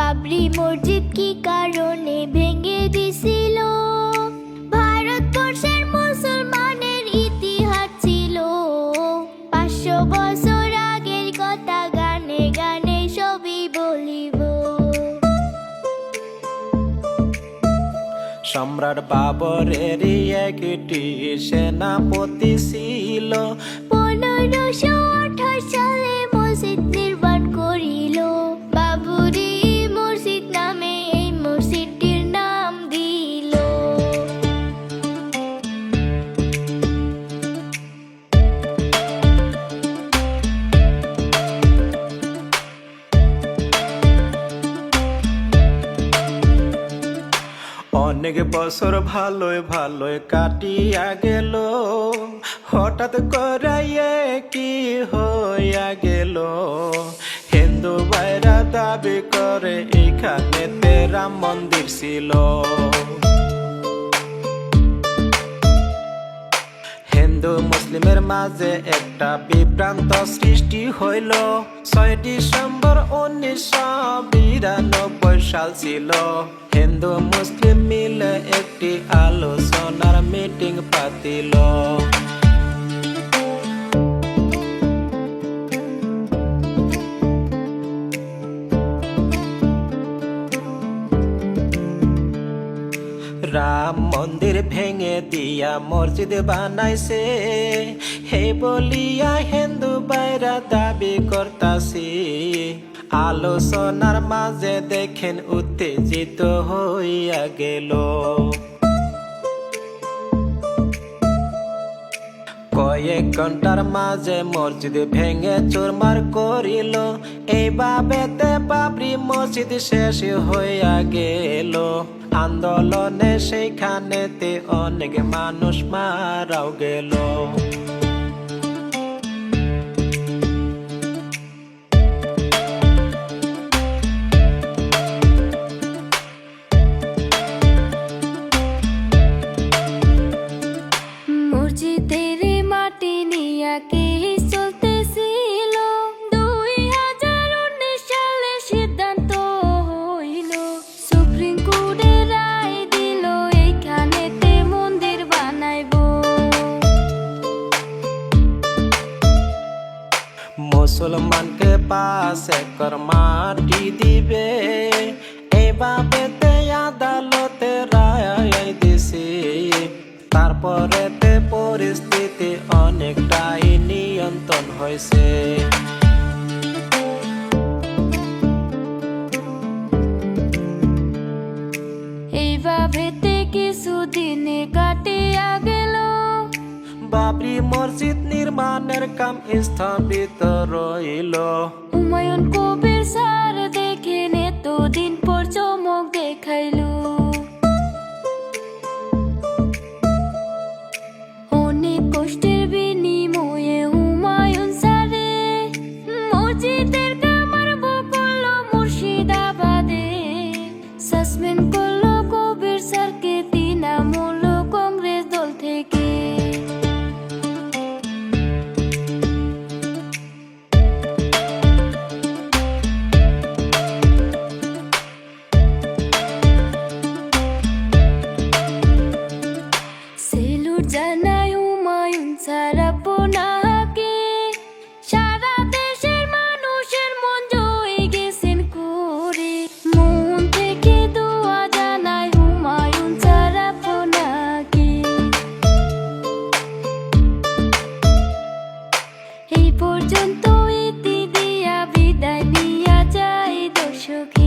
বাবরি মসজিদ কি কারণে ভেঙে দিছিল? ভারতবর্ষের মুসলমানের ইতিহাস ছিল। পাঁচশো বছর আগের কথা গানে গানে সবই বলিব। সম্রাট বাবরের একটি সেনাপতি ছিল। অনেক বছর ভালোয় ভালোয় কাটিয়া গেল। হঠাৎ করাইয়ে কি হইয়া গেল? হিন্দু ভাইরা দাবি করে এখানে রাম মন্দির ছিল। মুসলিমের মাঝে একটা বিভ্রান্ত সৃষ্টি হইল। ছয় ডিসেম্বর উনিশশো বিরানব্বই সাল ছিল। হিন্দু মুসলিম মিলে একটি আলোচনার মিটিং পাতিল। রাম মন্দির ভেঙে দিয়া মসজিদ বানাইছে। হে বলিয়া হিন্দু বাইরা দাবি করতাছি। আলোচনার মাঝে দেখেন উত্তেজিত হইয়া গেল। কয়েক ঘণ্টার মাঝে মসজিদ ভেঙে চুরমার করিল। এইভাবেতে বাবরি মসজিদ শেষ হইয়া গেল। আন্দোলনে সেইখানেতে অনেক মানুষ মারাও গেল। মুসলমানকে পাঁচ একর মাটি দিবে। এইভাবে আদালতে রায় দিছি। তারপরে তে পরিস্থিতি অনেকটাই নিয়ন্ত্রণ হয়েছে বাবরি মসজিদ নির্মাণের কাম স্থাপিত রইল। হুমায়ুন কবির স্যার দেখেন এতদিন পর চমক দেখাইল। অনেক কষ্টের এই পর্যন্ত ইতি দিয়া বিদায় দিয়া যায় দর্শক।